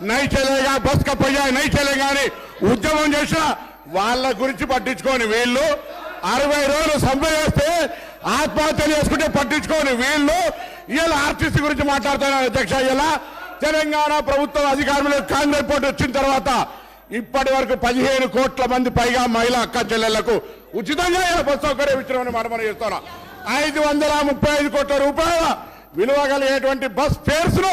నై చెలేగా బస్ కప్పయ్యా నై చెలేగా అని ఉద్యమం చేసిన వాళ్ళ గురించి పట్టించుకోని వీళ్ళు. అరవై రోజులు సమ్మె చేస్తే ఆత్మహత్యలు చేసుకుంటే పట్టించుకోని వీళ్ళు. ఇలా ఆర్టీసీ గురించి మాట్లాడుతున్నారు అధ్యక్ష ఇలా తెలంగాణ ప్రభుత్వం అధికారంలో కాంగ్రెస్ పోటీ వచ్చిన తర్వాత ఇప్పటి వరకు పదిహేను కోట్ల మంది పైగా మహిళా అక్క చెల్లెళ్ళకు ఉచితంగా ఇలా బస్ సౌకర్యం ఇచ్చినామని మనం చేస్తున్నాం. ఐదు వందల ముప్పై ఐదు కోట్ల రూపాయల విలువ కలిగేటువంటి బస్ ఫేర్స్ను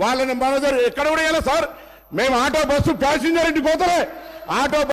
వాళ్ళని మన ఎక్కడ కూడా సార్. మేము ఆటో బస్సు ప్యాసింజర్ ఇంటికి పోతలే. ఆటో